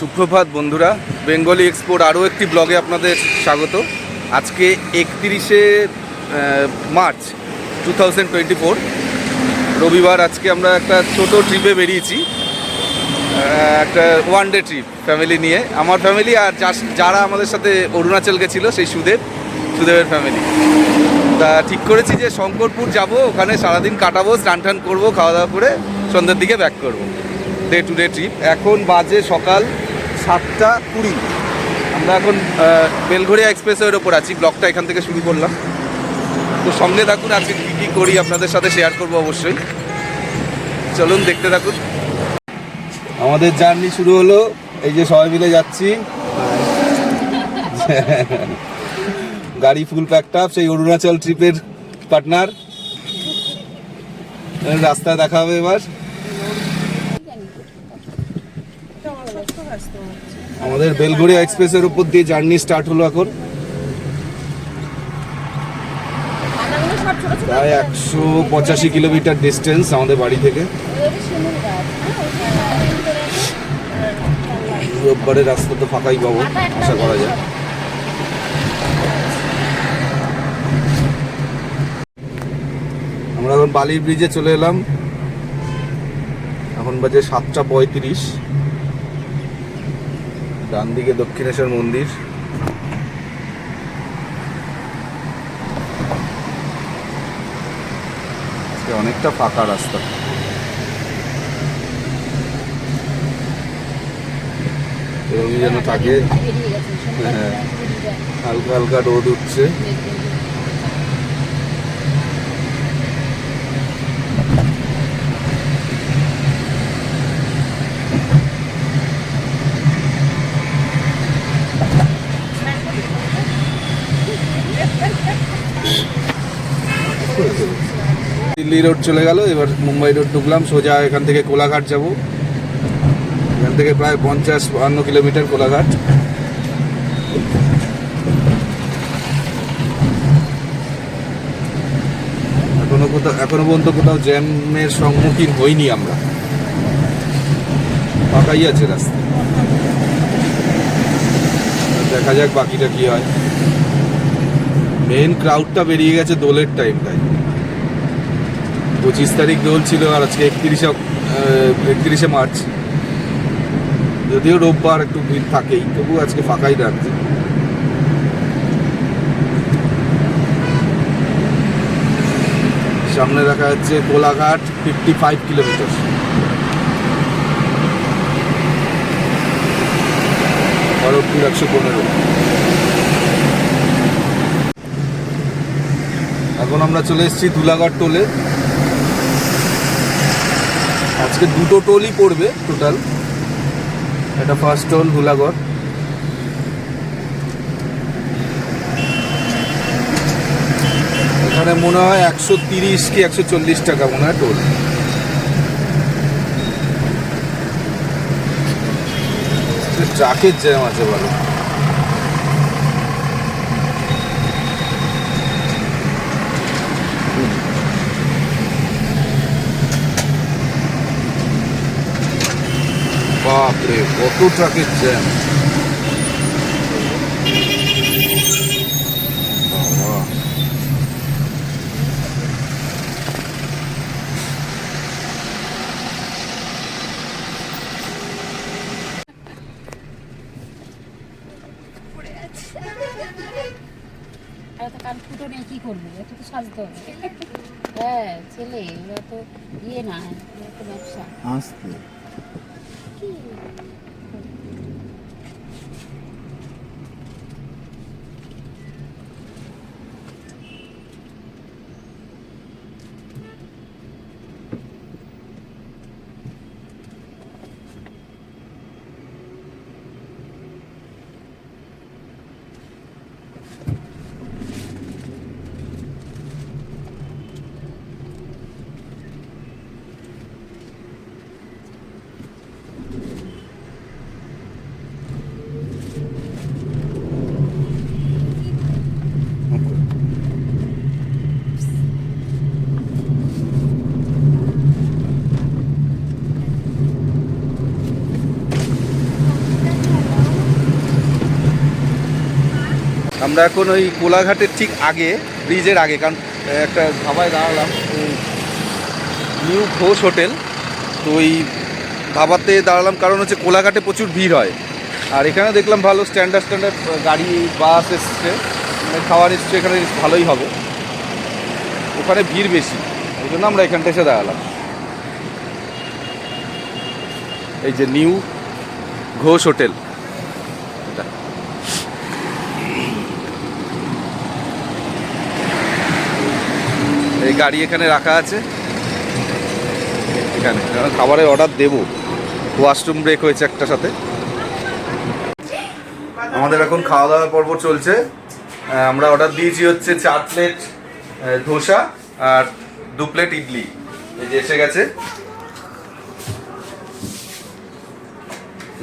সুপ্রভাত বন্ধুরা, বেঙ্গলি এক্সপোর আরও একটি ব্লগে আপনাদের স্বাগত। আজকে একত্রিশে মার্চ টু রবিবার আজকে আমরা একটা ছোট ট্রিপে বেরিয়েছি একটা ওয়ান ডে ট্রিপ ফ্যামিলি নিয়ে। আমার ফ্যামিলি আর যারা আমাদের সাথে অরুণাচল গেছিল সেই সুদেব, সুদেবের ফ্যামিলি তা ঠিক করেছি যে শঙ্করপুর যাব, ওখানে সারাদিন কাটাবো, স্নান টান করব, খাওয়া দাওয়া করে সন্ধ্যের দিকে ব্যাক করব। ডে টু ডে ট্রিপ এখন বাজে সকাল সাতটা কুড়ি। আমরা এখন আহ, বেলঘরিয়া এক্সপ্রেসওয়ের ওপর আছি ব্লগটা এখান থেকে শুরু করলাম। তো সঙ্গে থাকুন আজকে কী কী করি আপনাদের সাথে শেয়ার করব অবশ্যই। চলুন দেখতে থাকুন। আমাদের জার্নি শুরু হলো এই যে সবাই মিলে যাচ্ছি। গাড়ি ফুল প্যাকড আপ সেই অরুণাচল ট্রিপের পার্টনার রাস্তায় দেখা হবে এবার। আমাদের বেলগড়িয়া এক্সপ্রেসের উপর দিয়ে জার্নি স্টার্ট হলো এখন। প্রায় একশো পঁচাশি কিলোমিটার ডিস্টেন্স আমাদের বাড়ি থেকে। রোববারের রাস্তা তো ফাঁকাই পাবো, আশা করা যায়। আমরা এখন বালির ব্রিজে চলে এলাম। এখন বাজে সাতটা পঁয়ত্রিশ। ডান দিকে দক্ষিণেশ্বর মন্দির। আজকে অনেকটা ফাঁকা রাস্তা। এরকমই যেন থাকে। হ্যাঁ হালকা হালকা রোদ উঠছে। দিল্লি রোড চলে গেল, এবার মুম্বাই রোড ঢুকলাম, সোজা এখান থেকে কোলাঘাট যাব। এখান থেকে প্রায় পঞ্চাশ বান্ন কিলোমিটার কোলাঘাট। এখনও কোথাও, এখনও পর্যন্ত কোথাও জ্যামের সম্মুখীন হইনি আমরা। ফাঁকাই আছে রাস্তা। দেখা যাক বাকিটা কি হয়। মেন ক্রাউডটা বেরিয়ে গেছে দোলের টাইমটায় পঁচিশ তারিখ দোল ছিল আর আজকে একত্রিশে একত্রিশে মার্চ। যদিও রোববার একটু ভিড় থাকেই তবু আজকে ফাঁকাই রাখছে। সামনে দেখা যাচ্ছে কোলাঘাট ফিফটি ফাইভ কিলোমিটার একশো পনেরো। এখন আমরা চলে এসেছি ধুলাগড় টোলে। আজকে দুটো টোলই পড়বে টোটাল এটা ফার্স্ট টোল ধুলাগড় এখানে মনে হয় একশো তিরিশ কি একশো চল্লিশ টাকা মনে হয় টোল ট্রাকের জ্যাম আছে বলো। বাপরে কত ট্রাকের জ্যাম। বাবা। আর তো কান ফুটো নেই কি করব? একটু তো সাজতে হবে। হ্যাঁ ছেলে ওরা তো ইয়ে না ওরা তো ব্যবসা আসতে আমরা এখন ওই কোলাঘাটের ঠিক আগে, ব্রিজের আগে, কারণ একটা ধাবায় দাঁড়ালাম নিউ ঘোষ হোটেল। তো ওই ধাবাতে দাঁড়ালাম, কারণ হচ্ছে কোলাঘাটে প্রচুর ভিড় হয়। আর এখানে দেখলাম ভালো স্ট্যান্ডার্ড স্ট্যান্ডার্ড গাড়ি, বাস এসছে। মানে খাওয়ার এসছে, এখানে ভালোই হবে। ওখানে ভিড় বেশি, ওই জন্য আমরা এখানটা এসে দাঁড়ালাম। এই যে নিউ ঘোষ হোটেল। এই গাড়ি এখানে রাখা আছে। এখানে। খাবারের অর্ডার দেবো। ওয়াশরুম ব্রেক হয়েছে একটা সাথে। আমাদের এখন খাওয়া দাওয়ার পর্ব চলছে। আমরা অর্ডার দিয়েছি হচ্ছে চার প্লেট ধোসা আর দু প্লেট ইডলি। এই যে এসে গেছে।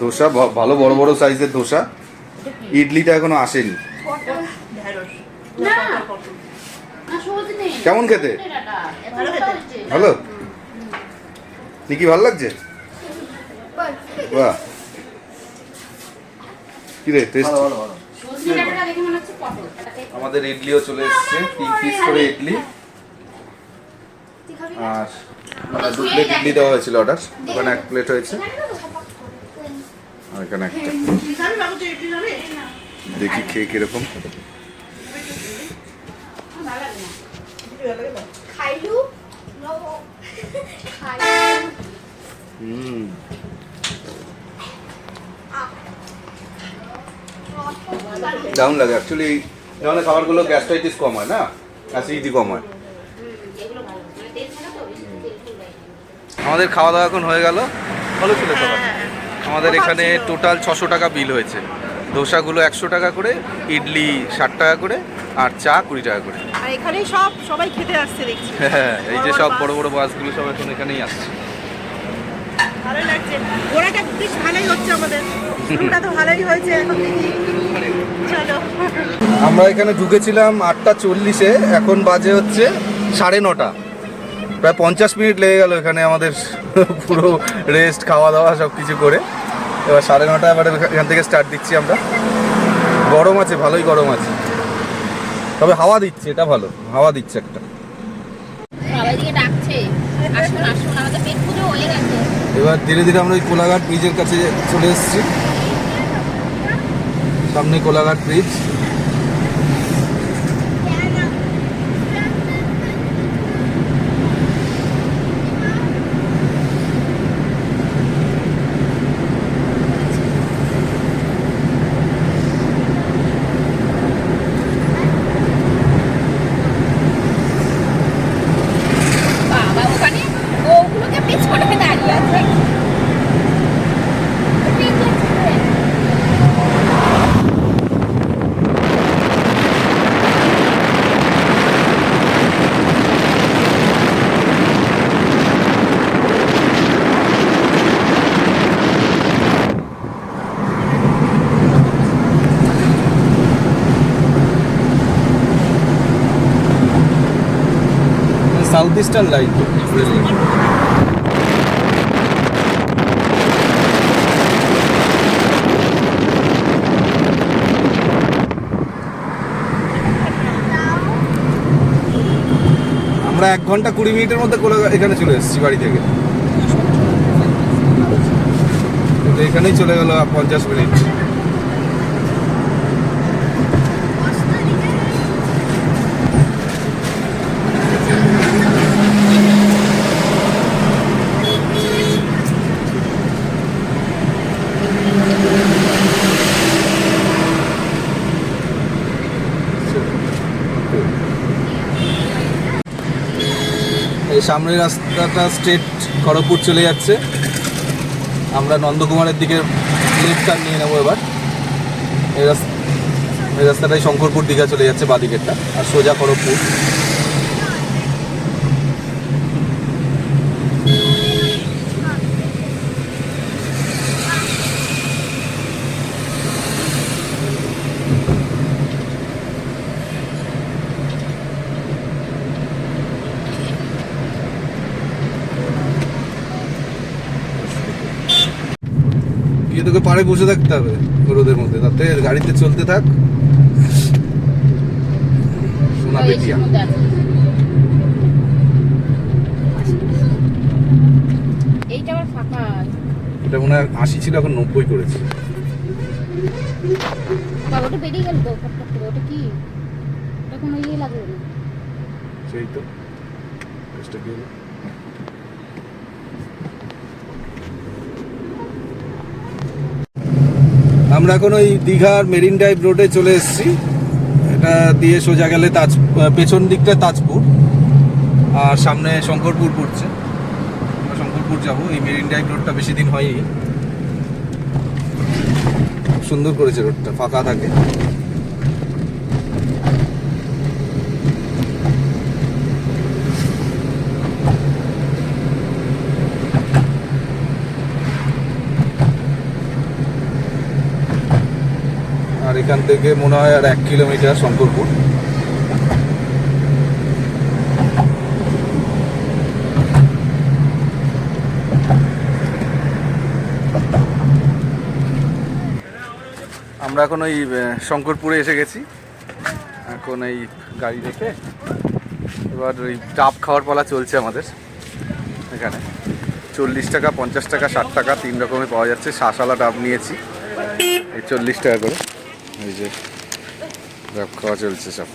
ধোসা ভালো বড় বড় সাইজের ধোসা। ইডলিটা এখনও আসেনি। না। কেমন খেতে? ভালো নিকি ভালো লাগছে বাহ কি রে টেস্ট মনে আমাদের ইডলিও চলে এসেছে তিন পিস করে ইডলি আর মানে দু প্লেট ইডলি দেওয়া হয়েছিল অর্ডার ওখানে এক প্লেট হয়েছে আর এখানে একটা দেখি খেয়ে কীরকম ভালো লাগে না একটু ভালো লাগে তো? খাইলু? হুম দারুণ লাগে অ্যাকচুয়ালি ধরনের খাবারগুলো গ্যাস্ট্রাইটিস কম হয় না? অ্যাসিডিটি কম হয়। আমাদের খাওয়া দাওয়া এখন হয়ে গেল। ভালো ছিল সবার আমাদের এখানে টোটাল ছশো টাকা বিল হয়েছে। ধোসাগুলো একশো টাকা করে ইডলি ষাট টাকা করে আর চা কুড়ি টাকা করে। আর এখানেই সব সবাই খেতে আসছে দেখছি। হ্যাঁ এই যে সব বড় বড় বাসগুলো সব এখন এখানেই আসছে। ভালো লাগছে। ঘোরাটা বেশ ভালোই হচ্ছে আমাদের। শুরুটা তো ভালোই হয়েছে এখন চলো। আমরা এখানে ঢুকেছিলাম আটটা চল্লিশে এখন বাজে হচ্ছে সাড়ে নটা। প্রায় পঞ্চাশ মিনিট লেগে গেল এখানে আমাদের পুরো রেস্ট খাওয়া দাওয়া সব কিছু করে। এবার সাড়ে নটা এবার এখান থেকে স্টার্ট দিচ্ছি আমরা। গরম আছে ভালোই গরম আছে। তবে হাওয়া দিচ্ছে এটা ভালো। হাওয়া দিচ্ছে একটা। এবার ধীরে ধীরে আমরা ওই কোলাঘাট ব্রিজের কাছে চলে এসেছি। সামনে কোলাঘাট ব্রিজ বাবা ওখানে ওগুলোকে পিছ করে দাঁড়িয়ে আছে ঠিক আছে সাউথ ইস্টার্ন লাইন আমরা এক ঘণ্টা কুড়ি মিনিটের মধ্যে এখানে চলে এসেছি বাড়ি থেকে। এখানেই চলে গেল পঞ্চাশ মিনিট। সামনের রাস্তাটা স্ট্রেট খড়গপুর চলে যাচ্ছে। আমরা নন্দকুমারের দিকে লেফট টার্ন নিয়ে নেব এবার। এই রাস্তা এই রাস্তাটাই শঙ্করপুর দীঘা চলে যাচ্ছে বাদিকেরটা আর সোজা খড়গপুর। পাড়ে বসে থাকতে হবে রোদের মধ্যে তাতে গাড়িতে চলতে থাক। সোনা বেটিয়া। এটা মনে হয় আশি ছিল এখন নব্বই করেছে। বাবা ওটা বেরিয়ে গেল তো ওটা কি? ওটা কোনো ইয়ে লাগল না। সেই তো। আমরা এখন ওই দীঘার মেরিন ড্রাইভ রোডে চলে এসেছি। এটা দিয়ে সোজা গেলে তাজ পেছন দিকটা তাজপুর, আর সামনে শঙ্করপুর পড়ছে। শঙ্করপুর যাব, এই মেরিন ড্রাইভ রোডটা বেশি দিন হয়নি। সুন্দর করেছে রোডটা, ফাঁকা থাকে। এখান থেকে মনে হয় আর এক কিলোমিটার শঙ্করপুর। আমরা এখন ওই শঙ্করপুরে এসে গেছি। এখন এই গাড়ি রেখে এবার ওই ডাব খাওয়ার পালা চলছে আমাদের। এখানে চল্লিশ টাকা, পঞ্চাশ টাকা, ষাট টাকা, তিন রকমের পাওয়া যাচ্ছে। শাঁসালা ডাব নিয়েছি। এই চল্লিশ টাকা করে। এই যে ডাব খাওয়া চলছে সব।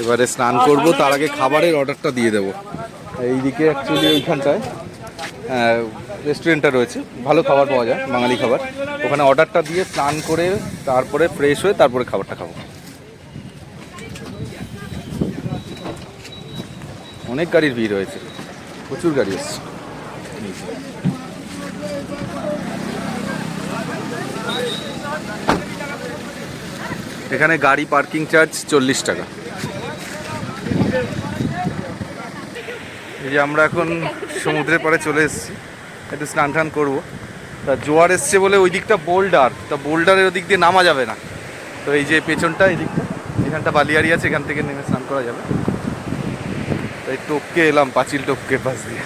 এবারে স্নান করব, তার আগে খাবারের অর্ডারটা দিয়ে দেবো। এইদিকে অ্যাকচুয়ালি ওইখানটায় রেস্টুরেন্টটা রয়েছে। ভালো খাবার পাওয়া যায়, বাঙালি খাবার। ওখানে অর্ডারটা দিয়ে স্নান করে, তারপরে ফ্রেশ হয়ে তারপরে খাবারটা খাব। অনেক গাড়ির ভিড় হয়েছে প্রচুর গাড়ি এসছে। এখানে গাড়ি পার্কিং চার্জ চল্লিশ টাকা। এই যে আমরা এখন সমুদ্রের পাড়ে চলে এসেছি। একটু স্নান টান করব। তা জোয়ার এসছে বলে ওই দিকটা বোল্ডার। তা বোল্ডারের ওদিক দিয়ে নামা যাবে না। তো এই যে পেছনটা, এই দিকটা এখানটা বালিয়ারি আছে, এখান থেকে নেমে স্নান করা যাবে। তাই টপকে এলাম, পাঁচিল টপকে পাশ দিয়ে।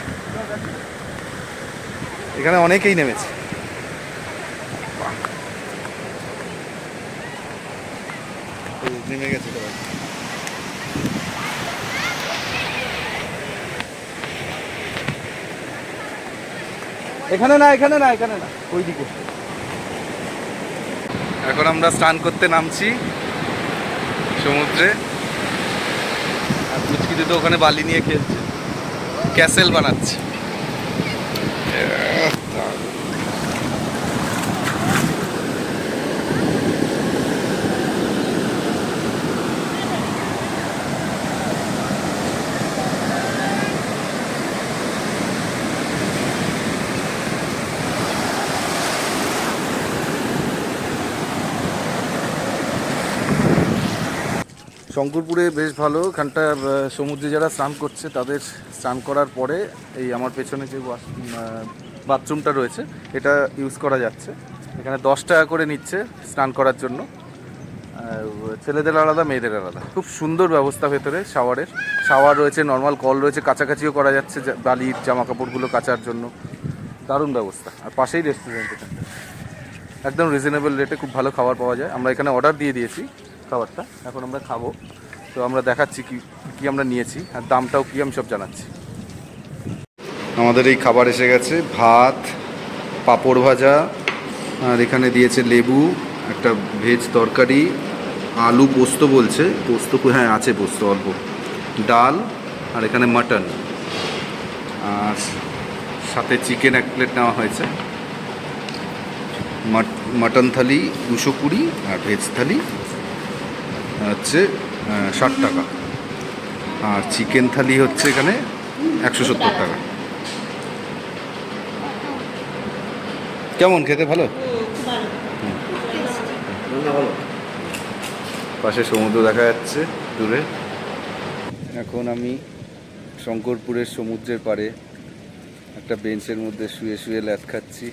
এখানে অনেকেই নেমেছে। নেমে গেছে এখানে না এখানে না এখানে না, ওইদিকে। এখন আমরা স্নান করতে নামছি সমুদ্রে। আর মুচকি তো ওখানে বালি নিয়ে খেলছে। ক্যাসেল বানাচ্ছে। শঙ্করপুরে বেশ ভালো। এখানটা সমুদ্রে যারা স্নান করছে, তাদের স্নান করার পরে এই আমার পেছনে যে বাথরুমটা রয়েছে, এটা ইউজ করা যাচ্ছে। এখানে দশ টাকা করে নিচ্ছে স্নান করার জন্য। ছেলেদের আলাদা, মেয়েদের আলাদা। খুব সুন্দর ব্যবস্থা ভেতরে, শাওয়ারের। শাওয়ার রয়েছে নর্মাল কল রয়েছে, কাছাকাছিও করা যাচ্ছে বালির জামা কাপড়গুলো কাচার জন্য। দারুণ ব্যবস্থা। আর পাশেই রেস্টুরেন্ট এটা। একদম রিজনেবল রেটে খুব ভালো খাবার পাওয়া যায়। আমরা এখানে অর্ডার দিয়ে দিয়েছি। খাবারটা, এখন আমরা খাব। তো আমরা দেখাচ্ছি কি কি আমরা নিয়েছি আর দামটাও কি আমি সব জানাচ্ছি। আমাদের এই খাবার এসে গেছে, ভাত, পাঁপড় ভাজা, আর এখানে দিয়েছে লেবু, একটা ভেজ তরকারি, আলু পোস্ত বলছে, পোস্ত হ্যাঁ আছে পোস্ত, অল্প। ডাল, আর এখানে মাটন। আর সাথে চিকেন এক প্লেট নেওয়া হয়েছে। মাট- মাটন থালি, দুশো কুড়ি আর ভেজ থালি। হচ্ছে ষাট টাকা। আর চিকেন থালি হচ্ছে এখানে একশো সত্তর টাকা। কেমন, খেতে ভালো? পাশে সমুদ্র দেখা যাচ্ছে দূরে। এখন আমি শঙ্করপুরের সমুদ্রের পাড়ে একটা বেঞ্চের মধ্যে শুয়ে শুয়ে ল্যাদ খাচ্ছি।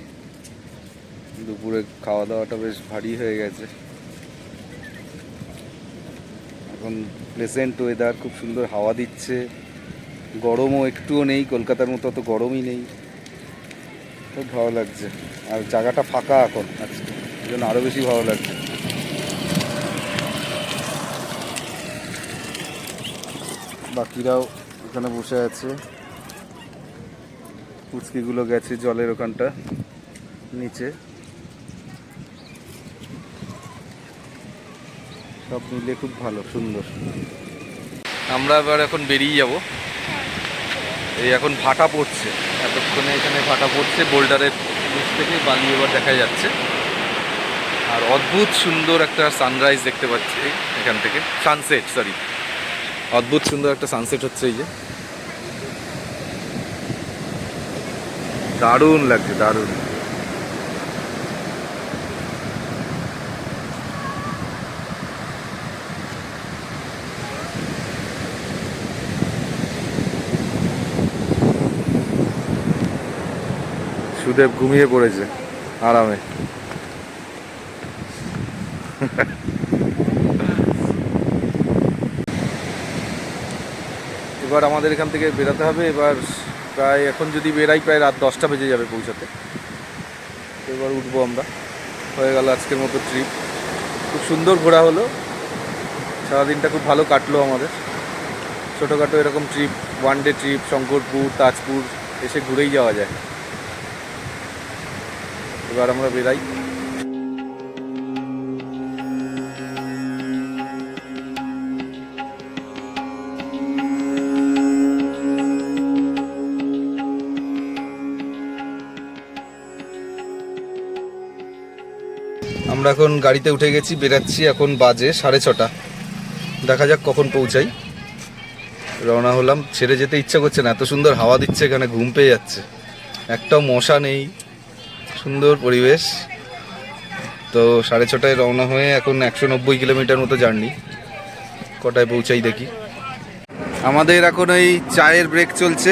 দুপুরে খাওয়া দাওয়াটা বেশ ভারী হয়ে গেছে। এখন প্লেসেন্ট ওয়েদার খুব সুন্দর হাওয়া দিচ্ছে। গরমও একটুও নেই, কলকাতার মতো অত গরমই নেই। খুব ভালো লাগছে। আর জায়গাটা ফাঁকা এখন আজকে জন্য আরও বেশি ভালো লাগছে। বাকিরাও ওখানে বসে আছে। পুচকিগুলো গেছে জলের ওখানটা, নিচে। সব মিলে খুব ভালো, সুন্দর। আমরা এবার এখন বেরিয়ে যাব। এই এখন ভাটা পড়ছে। এতক্ষণে এখানে ভাটা পড়ছে, বোল্ডারের নিচ থেকে বালি এবার দেখা যাচ্ছে। আর অদ্ভুত সুন্দর একটা সানরাইজ দেখতে পাচ্ছি এখান থেকে। সানসেট সরি অদ্ভুত সুন্দর একটা সানসেট হচ্ছে এই যে। দারুণ লাগছে, দারুণ। সুদেব ঘুমিয়ে পড়েছে, আরামে। এবার আমাদের এখান থেকে বেরোতে হবে, এবার প্রায়, এখন যদি বেরাই প্রায় রাত দশটা বেজে যাবে পৌঁছাতে। এবার উঠবো আমরা। হয়ে গেল আজকের মতো ট্রিপ খুব সুন্দর ঘোরা হলো। সারাদিনটা খুব ভালো কাটলো আমাদের। ছোটোখাটো এরকম trip one day trip Shankarpur, Tajpur, এসে ঘুরেই যাওয়া যায়। এবার আমরা বেরাই। আমরা এখন গাড়িতে উঠে গেছি, বেরাচ্ছি এখন বাজে সাড়ে ছটা। দেখা যাক কখন পৌঁছাই। রওনা হলাম, ছেড়ে যেতে ইচ্ছা করছে না, এত সুন্দর হাওয়া দিচ্ছে এখানে, ঘুম পেয়ে যাচ্ছে। একটাও মশা নেই। সুন্দর পরিবেশ। তো সাড়ে ছটায় রওনা হয়ে এখন একশো নব্বই কিলোমিটার মতো জার্নি। কটায় পৌঁছাই দেখি। আমাদের এখন এই চায়ের ব্রেক চলছে।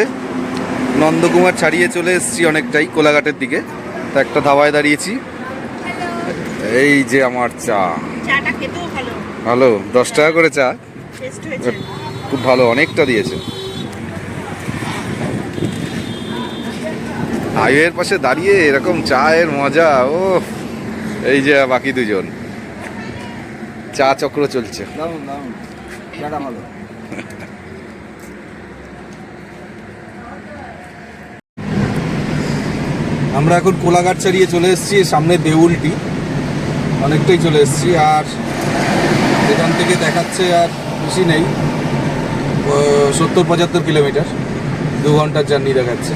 নন্দকুমার ছাড়িয়ে চলে এসেছি অনেকটাই কোলাঘাটের দিকে। তা একটা ধাবায় দাঁড়িয়েছি। এই যে আমার চা। ভালো। দশ টাকা করে চা। খুব ভালো অনেকটা দিয়েছে। হাইওয়ের পাশে দাঁড়িয়ে এরকম চায়ের মজা ও এই যে বাকি দুজন। চা চক্র চলছে। আমরা এখন কোলাঘাট ছাড়িয়ে চলে এসেছি সামনে দেউলটি। অনেকটাই চলে এসেছি আর এখান থেকে দেখাচ্ছে আর বেশি নেই। সত্তর পঁচাত্তর কিলোমিটার দু ঘণ্টার জার্নি দেখাচ্ছে।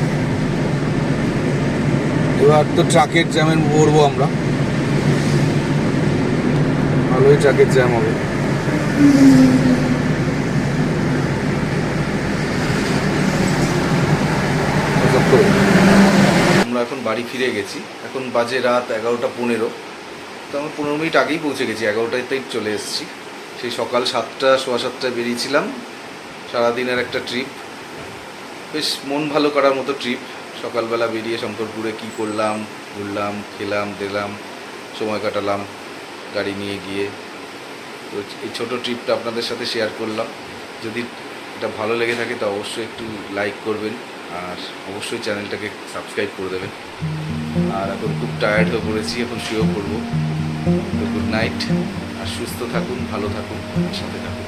এবার তো ট্রাকের জ্যামে পড়ব আমরা। ভালোই ট্রাকের জ্যাম হবে। আমরা এখন বাড়ি ফিরে গেছি। এখন বাজে রাত এগারোটা পনেরো। তো আমরা পনেরো মিনিট আগেই পৌঁছে গেছি এগারোটাতেই চলে এসেছি। সেই সকাল সাতটা, সোয়া সাতটায় বেরিয়েছিলাম। সারাদিনের একটা ট্রিপ বেশ মন ভালো করার মতো ট্রিপ সকালবেলা বেরিয়ে শঙ্করপুরে কি করলাম, ঘুরলাম, খেলাম দিলাম সময় কাটালাম, গাড়ি নিয়ে গিয়ে। তো এই ছোটো ট্রিপটা আপনাদের সাথে শেয়ার করলাম। যদি এটা ভালো লেগে থাকে, তো অবশ্যই একটু লাইক করবেন আর অবশ্যই চ্যানেলটাকে সাবস্ক্রাইব করে দেবেন। আর এখন খুব টায়ার্ড হয়ে পড়েছি, এখন শুয়েও পড়ব। তো গুড নাইট আর সুস্থ থাকুন, ভালো থাকুন সাথে থাকুন।